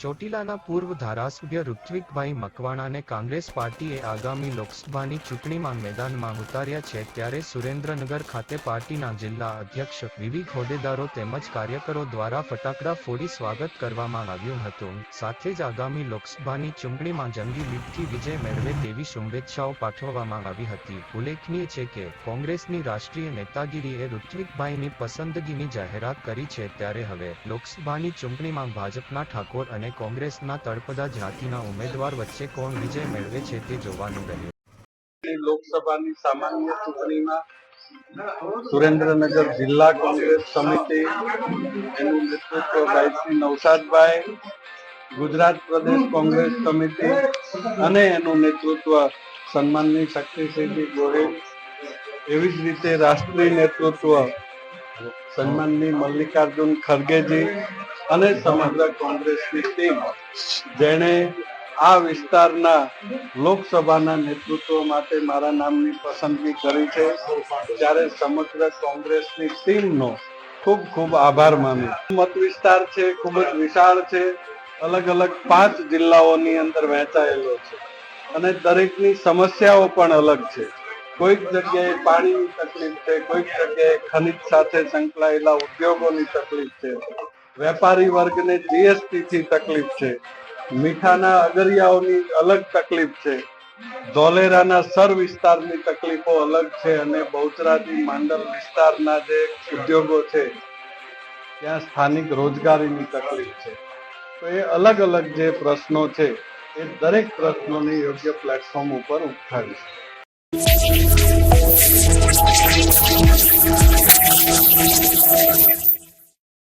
ચોટીલાના પૂર્વ ધારાસભ્ય ઋત્વિકભાઈ મકવાણાને કોંગ્રેસ પાર્ટીએ આગામી લોકસભાની ચૂંટણીમાં મેદાનમાં ઉતાર્યા છે ત્યારે સુરેન્દ્રનગર ખાતે પાર્ટીના જિલ્લા અધ્યક્ષ વિવિધ હોદ્દેદારો તેમજ કાર્યકરો દ્વારા ફટાકડા ફોડી સ્વાગત કરવામાં આવ્યું હતું. સાથે જ આગામી લોકસભાની ચૂંટણીમાં જંગી લીટથી વિજય મેળવે તેવી શુભેચ્છાઓ પાઠવવામાં આવી હતી. ઉલ્લેખનીય છે કે કોંગ્રેસની રાષ્ટ્રીય નેતાગીરીએ ઋત્વિકભાઈની પસંદગીની જાહેરાત કરી છે ત્યારે હવે લોકસભાની ચૂંટણીમાં ભાજપના ઠાકોર અને કોંગ્રેસના તળપદા જાતિના ઉમેદવાર વચ્ચે કોણ વિજય મેળવે છે તે જોવાનું રહ્યું. લોકસભાની સામાન્ય ચૂંટણીમાં સુરેન્દ્રનગર જિલ્લા કોંગ્રેસ સમિતિ, એનું નેતૃત્વ ભાઈ નવસાદભાઈ ગુજરાત પ્રદેશ કોંગ્રેસ સમિતિ અને એનું નેતૃત્વ સન્માનની શક્તિસિંહજી ગોહિલ. એવી જ રીતે રાષ્ટ્રીય નેતૃત્વ સન્માનની મલ્લિકાર્જુન ખરગેજી અને સમગ્ર કોંગ્રેસની ટીમ જેણે આ વિસ્તારના લોકસભાના નેતૃત્વ માટે મારા નામની પસંદગી કરી છે. ત્યારે સમગ્ર કોંગ્રેસની ટીમનો ખૂબ ખૂબ આભાર માનું મત વિસ્તાર છે, ખૂબ જ વિશાળ છે, અલગ અલગ પાંચ જિલ્લાઓની અંદર વહેંચાયેલો છે. અને દરેકની સમસ્યાઓ પણ અલગ છે. કોઈક જગ્યાએ પાણીની તકલીફ છે, કોઈક જગ્યાએ ખનિજ સાથે સંકળાયેલા ઉદ્યોગોની તકલીફ છે. વેપારી વર્ગને જીએસટી થી તકલીફ છે. મીઠાના અગરિયાઓની અલગ તકલીફ છે. ધોલેરાના સર વિસ્તારની તકલીફો અલગ છે અને બહુચરાજી માંડલ વિસ્તારના જે ઉદ્યોગો છે, ત્યાં સ્થાનિક રોજગારીની તકલીફ છે. તો એ અલગ અલગ જે પ્રશ્નો છે, એ દરેક પ્રશ્નોને યોગ્ય પ્લેટફોર્મ ઉપર ઉઠાવીશ.